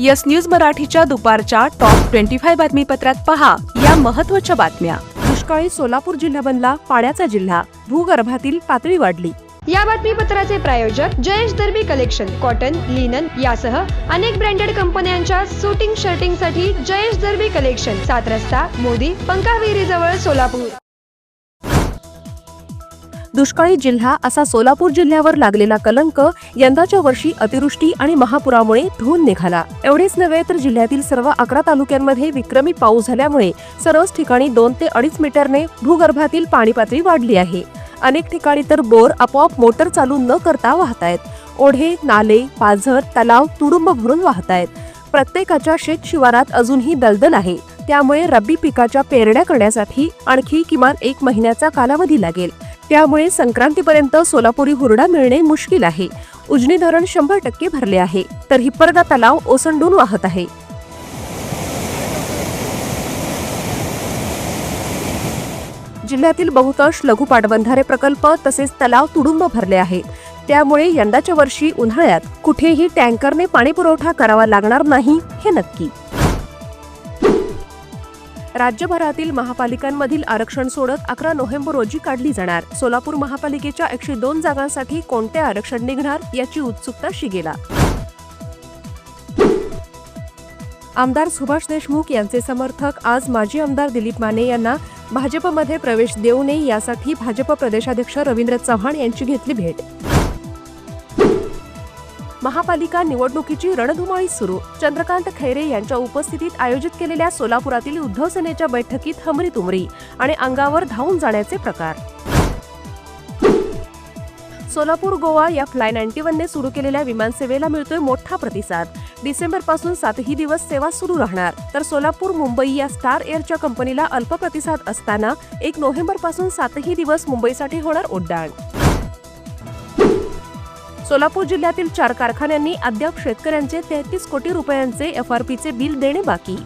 Yes news मराठीच्या दुपारच्या top twenty five बातमीपत्रात पहा या महत्त्वाच्या बातम्या. दुष्काळी सोलापूर जिल्हा बनला पाण्याचा जिल्हा. भूगर्भातील पातळी वाढली. या बातमीपत्राचे प्रायोजक Jayesh Darbi collection cotton linen यासह अनेक ब्रँडेड कंपन्यांच्या सुटिंग शर्टिंगसाठी जयेश दर्बी कलेक्शन सात रस्ता मोदी पंकाविहिरी जवळ सोलापूर. दुष्काळी जिल्हा असा सोलापूर जिल्ह्यावर लागलेला कलंक यंदाच्या वर्षी अतिवृष्टी आणि महापुरामुळे धुवून निघाला. एवढेच नव्हे तर जिल्ह्यातील सर्व अकरा तालुक्यांमध्ये विक्रमी पाऊस झाल्यामुळे सर्वच ठिकाणी दोन ते अडीच मीटरने भूगर्भातील पाणी पातळी वाढली आहे. अनेक ठिकाणी तर बोर आपोआप मोटर चालू न करता वाहतायत. ओढे नाले पाझर तलाव तुडुंब भरून वाहतायत. प्रत्येकाच्या शेत शिवारात अजूनही दलदल आहे. त्यामुळे रब्बी पिकाच्या पेरण्या करण्यासाठी आणखी किमान एक महिन्याचा कालावधी लागेल. त्यामुळे संक्रांतीपर्यंत सोलापुरी हुरडा मिळणे मुश्किल आहे. उजनी धरण शंभर टक्के भरले आहे. तर हिप्परदा तलाव ओसंडून वाहत आहे. जिल्ह्यातील बहुतांश लघु पाटबंधारे प्रकल्प तसेच तलाव तुडुंब भरले आहेत. त्यामुळे यंदाच्या वर्षी उन्हाळ्यात कुठेही टँकरने पाणीपुरवठा करावा लागणार नाही हे नक्की. राज्यभरातील महापालिकांमधील आरक्षण सोडत अकरा नोव्हेंबर रोजी काढली जाणार. सोलापूर महापालिकेच्या एकशे दोन जागांसाठी कोणते आरक्षण निघणार याची उत्सुकता शिगेला. आमदार सुभाष देशमुख यांचे समर्थक आज माजी आमदार दिलीप माने यांना भाजपमध्ये प्रवेश देऊ नये यासाठी भाजप प्रदेशाध्यक्ष रवींद्र चव्हाण यांची घेतली भेट. महापालिका निवडणुकीची रणधुमाळी सुरू. चंद्रकांत खैरे यांच्या उपस्थितीत आयोजित केलेल्या सोलापुरातील उद्धव सेनेच्या बैठकीत हमरी तुमरी आणि अंगावर धावून जाण्याचे प्रकार. सोलापूर गोवा या फ्लाय नाईन्टी वनने सुरू केलेल्या विमानसेवेला मिळतोय मोठा प्रतिसाद. डिसेंबरपासून सातही दिवस सेवा सुरू राहणार. तर सोलापूर मुंबई या स्टार एअरच्या कंपनीला अल्प प्रतिसाद असताना एक नोव्हेंबरपासून सातही दिवस मुंबईसाठी होणार उड्डाण. सोलापूर जिल्ह्यातील चार कारखान्यांनी अद्याप शेतकऱ्यांचे तेहतीस कोटी रुपयांचे एफ आर पीचे बिल देणे बाकी.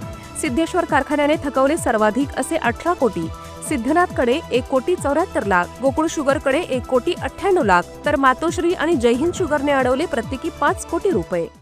सिद्धेश्वर कारखान्याने थकवले सर्वाधिक असे अठरा कोटी. सिद्धनाथकडे एक कोटी चौऱ्याहत्तर लाख. गोकुळ शुगरकडे एक कोटी अठ्ठ्याण्णव लाख. तर मातोश्री आणि जयहिंद शुगरने अडवले प्रत्येकी पाच कोटी रुपये.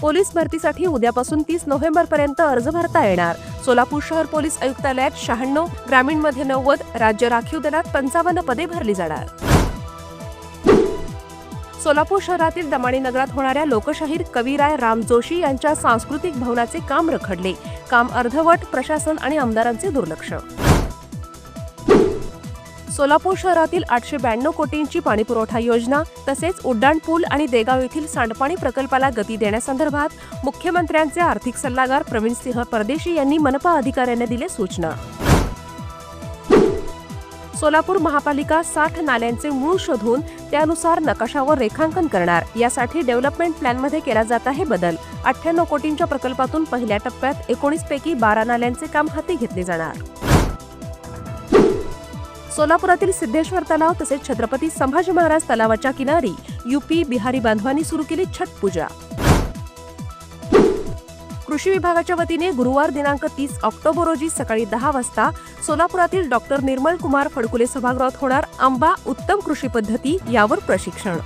Police भरतीसाठी उद्यापासून तीस नोव्हेंबर पर्यंत अर्ज भरता येणार. सोलापूर शहर पोलीस आयुक्तालयात शहाण्णव ग्रामीणमध्ये नव्वद राज्य राखीव दलात पंचावन्न पदे भरली जाणार. सोलापूर शहरातील दमाणी नगरात होणाऱ्या लोकशाहीर कवीराय राम जोशी यांच्या सांस्कृतिक भवनाचे काम रखडले. काम अर्धवट प्रशासन आणि आमदारांचे दुर्लक्ष. सोलापूर शहरातील आठशे ब्याण्णव कोटींची पाणीपुरवठा योजना तसेच उड्डाण पूल आणि देगाव येथील सांडपाणी प्रकल्पाला गती देण्यासंदर्भात मुख्यमंत्र्यांचे आर्थिक सल्लागार प्रवीण सिंह परदेशी यांनी मनपा अधिकाऱ्यांना दिले सूचना. सोलापूर महापालिका साठ नाल्यांचे मूळ शोधून त्यानुसार नकाशावर रेखांकन करणार. यासाठी डेव्हलपमेंट प्लॅनमध्ये केला जात आहे बदल. अठ्ठ्याण्णव कोटींच्या प्रकल्पातून पहिल्या टप्प्यात एकोणीस पैकी बारा नाल्यांचे काम हाती घेतले जाणार. सोलापुरातील सिद्धेश्वर तलाव तसेच छत्रपती संभाजी महाराज तलावाच्या किनारी युपी बिहारी बांधवांनी सुरू केली छठ पूजा. कृषी विभागाच्या वतीने गुरुवार दिनांक तीस ऑक्टोबर रोजी सकाळी दहा वाजता सोलापुरातील डॉक्टर निर्मल कुमार फडकुले सभागृहात होणार आंबा उत्तम कृषी पद्धती यावर प्रशिक्षण.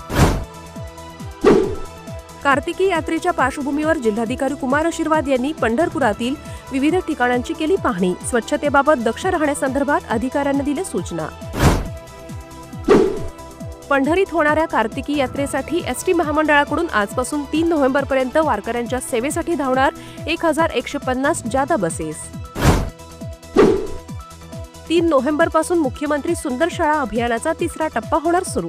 कार्तिकी यात्रेच्या पार्श्वभूमीवर जिल्हाधिकारी कुमार आशीर्वाद यांनी पंढरपुरातील विविध ठिकाणांची केली पाहणी. स्वच्छतेबाबत दक्ष राहण्यासंदर्भात अधिकाऱ्यांना दिल्या सूचना. पंढरीत होणाऱ्या कार्तिकी यात्रेसाठी एस टी महामंडळाकडून आजपासून तीन नोव्हेंबरपर्यंत वारकऱ्यांच्या सेवेसाठी धावणार एक हजार एकशे पन्नास जादा बसेस. तीन नोव्हेंबरपासून मुख्यमंत्री सुंदर शाळा अभियानाचा तिसरा टप्पा होणार सुरू.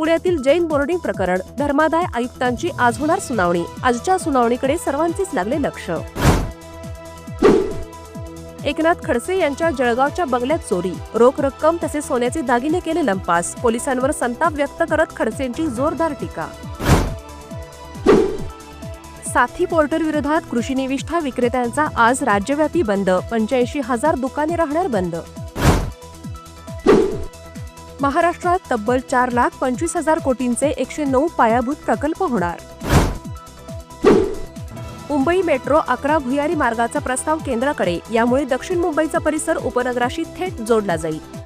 पुण्यातील जैन बोर्डिंग प्रकरण धर्मादाय आयुक्तांची आज होणार सुनावणी. आजच्या सुनावणीकडे सर्वांचेच लागले लक्ष. एकनाथ खडसे यांच्या जळगावच्या बंगल्यात चोरी. रोख रक्कम तसेच सोन्याचे दागिने केले लंपास. पोलिसांवर संताप व्यक्त करत खडसेंची जोरदार टीका. साथी पोर्टर विरोधात कृषी निविष्ठा विक्रेत्यांचा आज राज्यव्यापी बंद. पंच्याऐंशी हजार दुकाने राहणार बंद. महाराष्ट्रात तब्बल चार लाख पंचवीस हजार कोटींचे एकशे नऊ पायाभूत प्रकल्प होणार. मुंबई मेट्रो अकरा भुयारी मार्गाचा प्रस्ताव केंद्राकडे यामुळे दक्षिण मुंबईचा परिसर उपनगराशी थेट जोडला जाईल.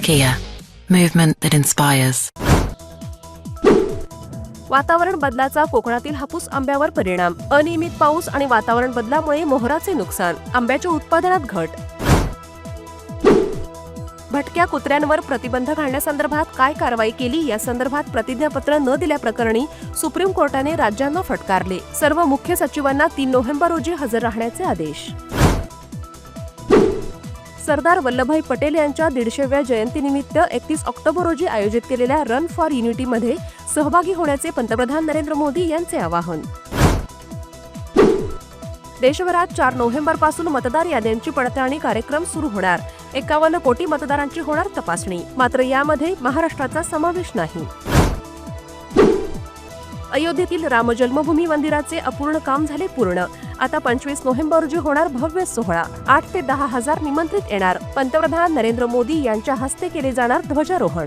Kia, movement that inspires. वातावरण बदलाचा कोकणातील हापूस आंब्यावर परिणाम. अनियमित पाऊस आणि वातावरण बदलामुळे मोहराचे नुकसान. आंब्याच्या उत्पादनात घट. भटक्या कुत्र्यांवर प्रतिबंध घालण्यासंदर्भात काय कारवाई केली? या संदर्भात प्रतिज्ञापत्र न दिल्याप्रकरणी सुप्रीम कोर्टाने राज्यांना फटकारले. सर्व मुख्य सचिवांना तीन नोव्हेंबर रोजी हजर राहण्याचे आदेश. सरदार वल्लभभाई पटेल यांच्या दीडशेव्या जयंतीनिमित्त एकतीस ऑक्टोबर रोजी आयोजित केलेल्या रन फॉर युनिटीमध्ये सहभागी होण्याचे पंतप्रधान नरेंद्र मोदी यांचे आवाहन. देशभरात चार नोव्हेंबरपासून मतदार याद्यांची पडताळणी कार्यक्रम सुरू होणार. एकावन्न कोटी मतदारांची होणार तपासणी. मात्र यामध्ये महाराष्ट्राचा समावेश नाही. अयोध्येतील रामजन्मभूमी मंदिराचे अपूर्ण काम झाले पूर्ण. आता पंचवीस नोव्हेंबर रोजी होणार भव्य सोहळा. आठ ते दहा हजार निमंत्रित येणार. पंतप्रधान नरेंद्र मोदी यांच्या हस्ते केले जाणार ध्वजारोहण.